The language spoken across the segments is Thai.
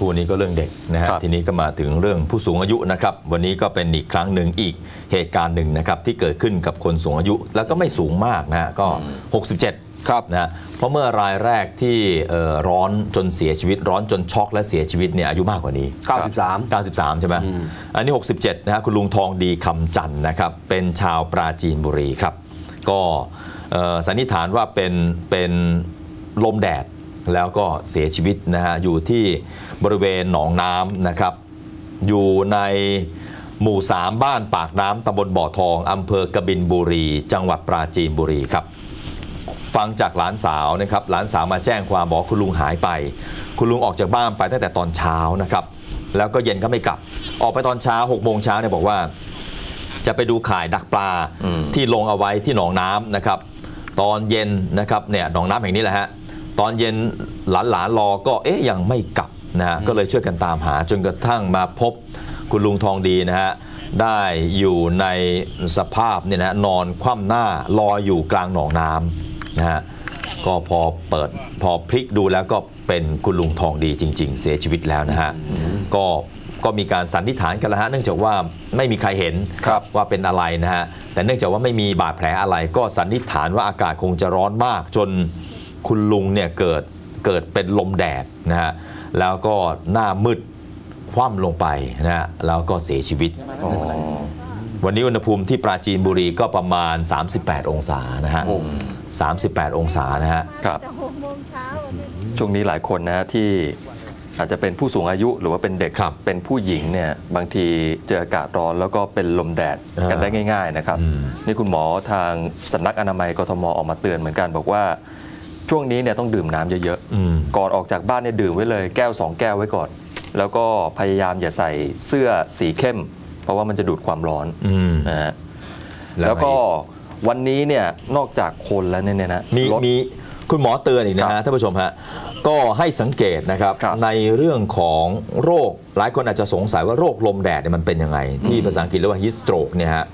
มื่อสักครู่นี้ก็เรื่องเด็กนะฮะครับทีนี้ก็มาถึงเรื่องผู้สูงอายุนะครับ วันนี้ก็เป็นอีกครั้งหนึ่งอีกเหตุการณ์หนึ่งนะครับที่เกิดขึ้นกับคนสูงอายุแล้วก็ไม่สูงมากนะฮะก็ 67ครับนะฮะเพราะเมื่อรายแรกที่เอ่อร้อนจนเสียชีวิต ร้อนจนช็อกและเสียชีวิตเนี่ยอายุมากกว่านี้ 93 93 ใช่ไหมอันนี้ 67 นะฮะคุณลุงทองดีคำจันทร์นะครับเป็นชาวปราจีนบุรีครับ ก็เอ่อสันนิษฐานว่าเป็นเป็นลมแดด แล้วก็เสียชีวิตนะฮะอยู่ที่บริเวณหนองน้ำนะครับ อยู่ในหมู่ 3 บ้านปากน้ำตำบลบ่อทองอำเภอกบินบุรี จังหวัดปราจีนบุรีครับ ฟังจากหลานสาวนะครับหลานสาวมาแจ้งความบอกคุณลุงหายไป คุณลุงออกจากบ้านไปตั้งแต่ตอนเช้านะครับ แล้วก็เย็นก็ไม่กลับ ออกไปตอนเช้า6กโมงเช้าเนี่ยบอกว่า จะไปดูข่ายดักปลาที่ลงเอาไว้ที่หนองน้ำนะครับ ตอนเย็นนะครับเนี่ยหนองน้ำแห่งนี้แหละฮะ ตอนเย็นหลานหลานๆรอก็เอ๊ะยังไม่กลับนะฮะก็เลยช่วยกันตามหาจนกระทั่งมาพบคุณลุงทองดีนะฮะได้อยู่ในสภาพเนี่ยนะฮะนอนคว่ำหน้าลอยอยู่กลางหนองน้ำนะฮะก็พอเปิดพอพลิกดูแล้วก็เป็นคุณลุงทองดีจริง ๆ เสียชีวิตแล้วนะฮะก็ก็มีการสันนิษฐานกันแล้วฮะเนื่องจากว่าไม่มีใครเห็นครับว่าเป็นอะไรนะฮะแต่เนื่องจากว่าไม่มีบาดแผลอะไร ก็สันนิษฐานว่าอากาศคงจะร้อนมากจน คุณลุงเนี่ยเกิดเกิดเป็นลมแดดนะฮะแล้วก็หน้ามืดคว่ำลงไปนะฮะแล้วก็เสียชีวิต วันนี้อุณหภูมิที่ปราจีนบุรีก็ประมาณ 38 องศานะฮะ38 องศานะฮะครับแต่หกโมงเช้าวันนี้ช่วงนี้หลายคนนะที่อาจจะเป็นผู้สูงอายุหรือว่าเป็นเด็กครับเป็นผู้หญิงเนี่ยบางทีเจออากาศร้อนแล้วก็เป็นลมแดดอ่ากักันได้ง่าย ๆ นะครับอืมนี่คุณหมอทางสำนักอนามัยกทมออกมาเตือนเหมือนกันบอกว่า ช่วงนี้เนี่ยต้องดื่มน้ำเยอะอืมๆก่อนออกจากบ้านเนี่ยดื่มไว้เลยแก้วสองแก้วไว้ก่อน แล้วก็พยายามอย่าใส่เสื้อสีเข้ม เพราะว่ามันจะดูดความร้อนอืมนะฮะแล้วแล้วก็ไงวันนี้เนี่ยนอกจากคนแล้วเนี่ยนะมีรถมีคุณหมอเตือนอีกนะครัฮะบท่านผู้ชมฮะก็ให้สังเกตนะครับครับในเรื่องของโรคหลายคนอาจจะสงสัยว่าโรคลมแดดเนี่ยมันเป็นยังไง ที่ภาษาอังกฤษเรียกว่า heat stroke เนี่ยฮะ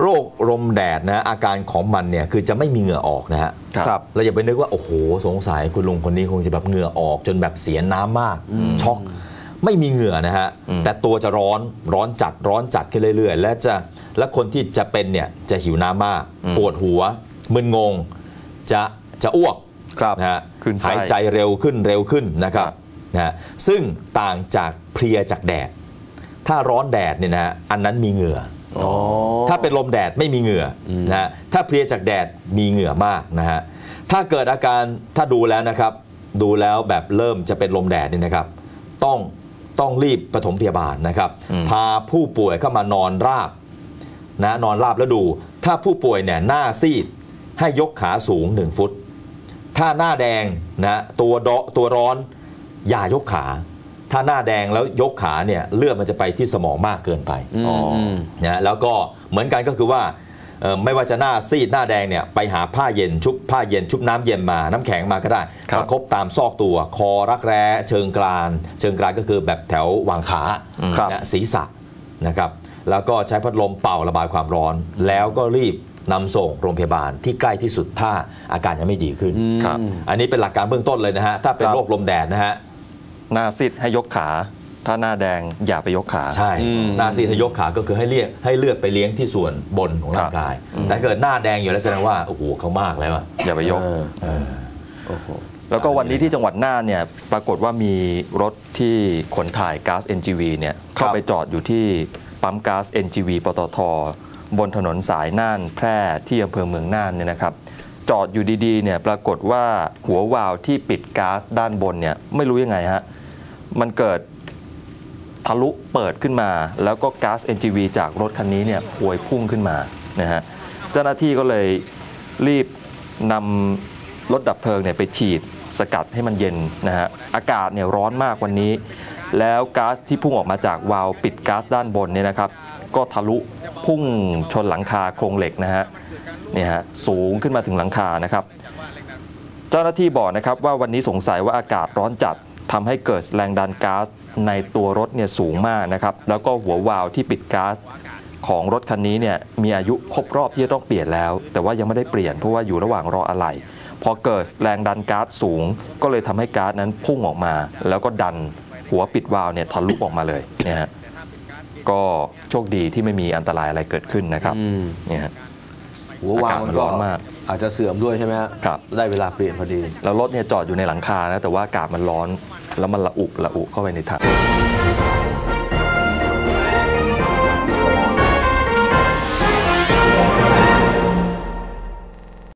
โรคลมแดดนะอาการของมันเนี่ยคือจะไม่มีเหงื่อออกนะฮะครับเราอย่าไปนึกว่าโอ้โหสงสัยคุณลุงคนนี้คงจะแบบเหงื่อออกจนแบบเสียน้ำมากช็อกไม่มีเหงื่อนะฮะอืมแต่ตัวจะร้อนร้อนจัดร้อนจัดขึ้นเรื่อย ๆ และจะและคนที่จะเป็นเนี่ยจะหิวน้ำมากปวดหัวมึนงง จะจะอ้วกครับนะฮะขึ้นไส้หายใจเร็วขึ้นเร็วขึ้นนะครับครับนะฮะซึ่งต่างจากเพลียจากแดด ถ้าร้อนแดดเนี่ยนะฮะอันนั้นมีเหงื่ออ๋อ ถ้าเป็นลมแดดไม่มีเหงื่ออนะฮะถ้าเพลียจากแดดมีเหงื่อมากนะฮะถ้าเกิดอาการถ้าดูแล้วนะครับ ดูแล้วแบบเริ่มจะเป็นลมแดดนี่นะครับ ต้องต้องรีบปฐมพยาบาลนะครับอืมพาผู้ป่วยเข้ามานอนราบนะนอนราบแล้วดู ถ้าผู้ป่วยเนี่ยหน้าซีดให้ยกขาสูง 1 ฟุต ถ้าหน้าแดงนะตัวดตัวร้อนอย่ายกขา ถ้าหน้าแดงแล้วยกขาเนี่ยเลือดมันจะไปที่สมองมากเกินไปอ๋อนะแล้วก็เหมือนกันก็คือว่าเอ่อไม่ว่าจะหน้าซีดหน้าแดงเนี่ยไปหาผ้าเย็นชุบผ้าเย็นชุบน้ำเย็นมาน้ำแข็งมาก็ได้ครับประคบตามซอกตัว คอรักแร้ เชิงกราน เชิงกรานก็คือแบบแถววางขาครับนะศีรษะนะครับแล้วก็ใช้พัดลมเป่าระบายความร้อน แล้วก็รีบนำส่งโรงพยาบาลที่ใกล้ที่สุดถ้าอาการยังไม่ดีขึ้นครับอันนี้เป็นหลักการเบื้องต้นเลยนะฮะ ถ้าเป็นครับโรคลมแดดนะฮะ หน้าซิดให้ยกขา ถ้าหน้าแดงอย่าไปยกขา ใช่อืมหน้าซีดให้ยกขาก็คือให้เรียกให้เลือดไปเลี้ยงที่ส่วนบนของร่างกาย แต่เกิดหน้าแดงอยู่แล้วแสดงว่าโอ้โหเขามากแล้วอะอย่าไปยกเออโอ้โหแล้วก็วันนี้ที่จังหวัดน่านเนี่ยปรากฏว่ามีรถที่ขนถ่ายก๊าซ NGV เนี่ยเข้าไปจอดอยู่ที่ปั๊มก๊าซ NGV ปตท บนถนนสายน่านแพร่ที่อำเภอเมืองน่านเนี่ยนะครับ จอดอยู่ดีๆเนี่ยปรากฏว่าหัววาล์วที่ปิดก๊าซด้านบนเนี่ยไม่รู้ยังไงฮะ มันเกิดทะลุเปิดขึ้นมา แล้วก็ก๊าซ NGV จากรถคันนี้เนี่ยพวยพุ่งขึ้นมานะฮะเจ้าหน้าที่ก็เลยรีบนำรถดับเพลิงเนี่ยไปฉีดสกัดให้มันเย็นนะฮะอากาศเนี่ยร้อนมากวันนี้ แล้วก๊าซที่พุ่งออกมาจากวาล์วปิดก๊าซด้านบนเนี่ยนะครับก็ทะลุพุ่งชนหลังคาโครงเหล็กนะฮะเนี่ยฮะสูงขึ้นมาถึงหลังคานะครับ เจ้าหน้าที่บอกนะครับว่าวันนี้สงสัยว่าอากาศร้อนจัด ทำให้เกิดแรงดันก๊าซในตัวรถเนี่ยสูงมากนะครับ แล้วก็หัววาล์วที่ปิดก๊าซของรถคันนี้เนี่ยมีอายุครบรอบที่จะต้องเปลี่ยนแล้ว แต่ว่ายังไม่ได้เปลี่ยนเพราะว่าอยู่ระหว่างรออะไหล่พอเกิดแรงดันก๊าซสูง ก็เลยทำให้ก๊าซนั้นพุ่งออกมา แล้วก็ดันหัวปิดวาล์วเนี่ยทะลุออกมาเลยเนี่ยฮะก็โชคดีที่ไม่มีอันตรายอะไรเกิดขึ้นนะครับอืมเนี่ยฮะ หัววางอากาศมัมันนก็ร้อนมาก อาจจะเสื่อมด้วยใช่ไหมฮะครับ ได้เวลาเปลี่ยนพอดี แล้วรถเนี่ยจอดอยู่ในหลังคานะแต่ว่าอากาศมันร้อน แล้วมันระอุระอุเข้าไปในถัง